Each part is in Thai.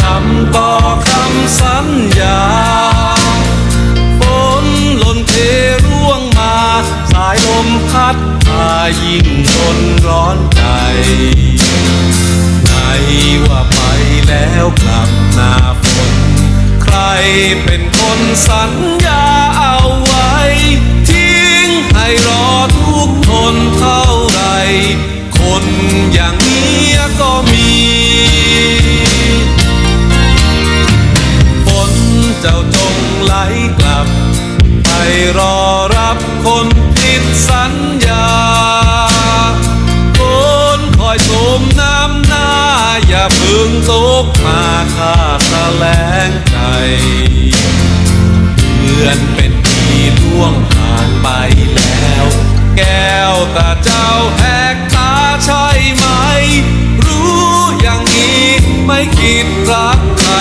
คำต่อคำสัญญาฝนหล่นเทร่วงมา สายลมพัดพายิ่งร้อนใจ ในว่าไปแล้วกลับหน้าฝน ใครเป็นคนสัญญาเอาไว้ ทิ้งให้รอทุกทนเท่าไร คนอย่างนี้ก็มี รอรับคนผิดสัญญาฝนคอยสมน้ำหน้า อย่าพึ่งตกมาข้าแสลงใจเดือนเป็นปีล่วงผ่านไปแล้ว แก้วตาเจ้าแหกตาใช่ไหม รู้อย่างนี้ไม่คิดรักใคร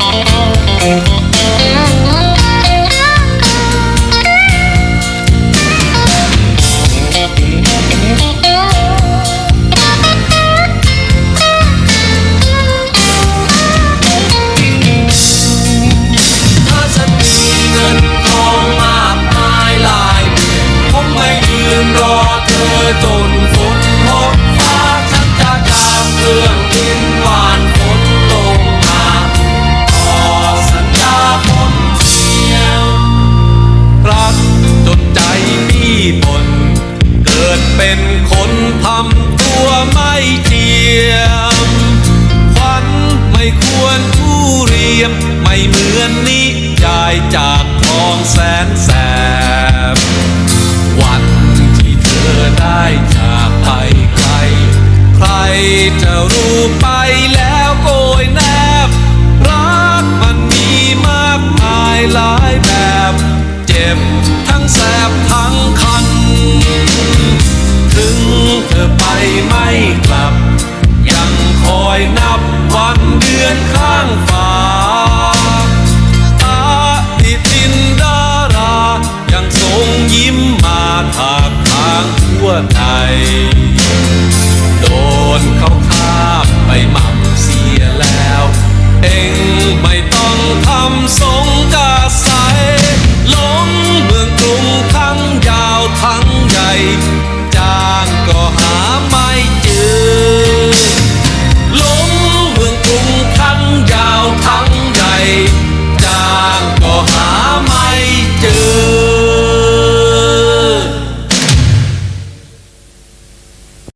ถ้ บทั้งแสบทั้งคัน ถึงเธอไปไม่กลับ ยังคอยนับวันเดือนข้างฟ้า